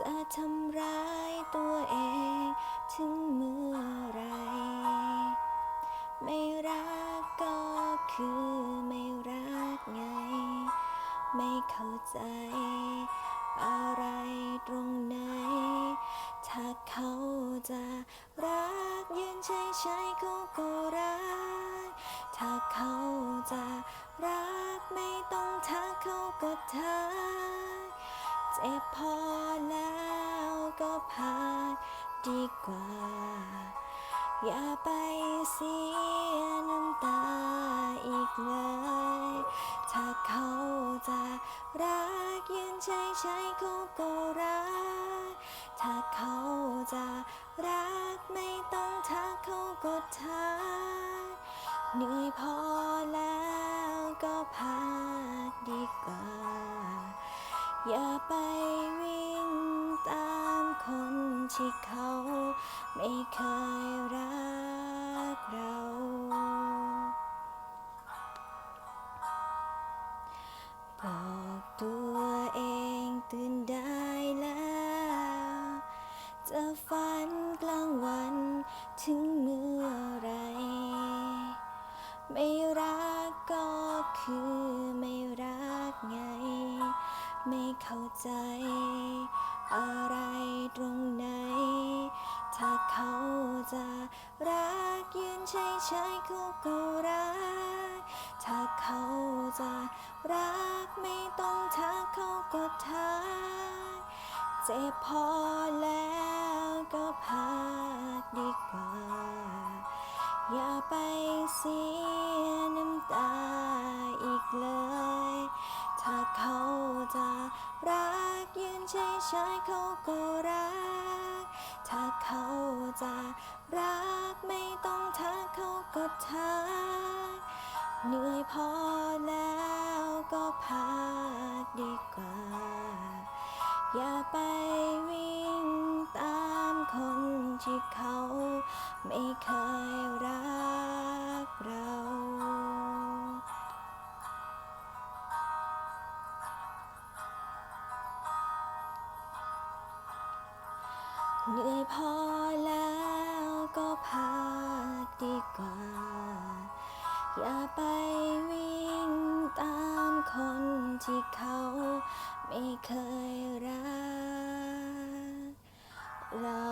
จะทำร้ายตัวเองถึงเมื่อไร ไม่รักก็คือไม่รักไง ไม่เข้าใจ อะไรตรงไหน ถ้าเขาจะรักยืนเฉยๆเขาก็รัก ถ้าเขาจะรักไม่ต้องทักเขาก็ทัก เจ็บพอแล้วก็พักดีกว่า อย่าไปเสียน้ำตาอีกเลย ถ้าเขาจะรักยืนเฉยๆเขาก็รัก ถ้าเขาจะรักไม่ต้องทักเขาก็ทักเหนื่อยพอแล้วก็พักดีกว่า อย่าไปวิ่งตามคนที่เขาไม่เคยรักเรา บอกตัวเองตื่นได้แล้ว จะฝันกลางวันถึงเมื่อไร ไม่รักก็คือ ไม่เข้าใจ อะไรตรงไหน ถ้าเขาจะรักยืนเฉยๆเขาก็รัก ถ้าเขาจะรักไม่ต้องทักเขาก็ทัก เจ็บพอแล้วก็พักดีกว่า อย่าไปเสีย ถ้าเขาจะรักยืนเฉยๆเขาก็รัก ถ้าเขาจะรักไม่ต้องทักเขาก็ทักเหนื่อยพอแล้วก็พักดีกว่า อย่าไปวิ่งตามคนที่เขาไม่เคยรัก เหนื่อยพอแล้วก็พักดีกว่า อย่าไปวิ่งตามคนที่เขาไม่เคยรักเรา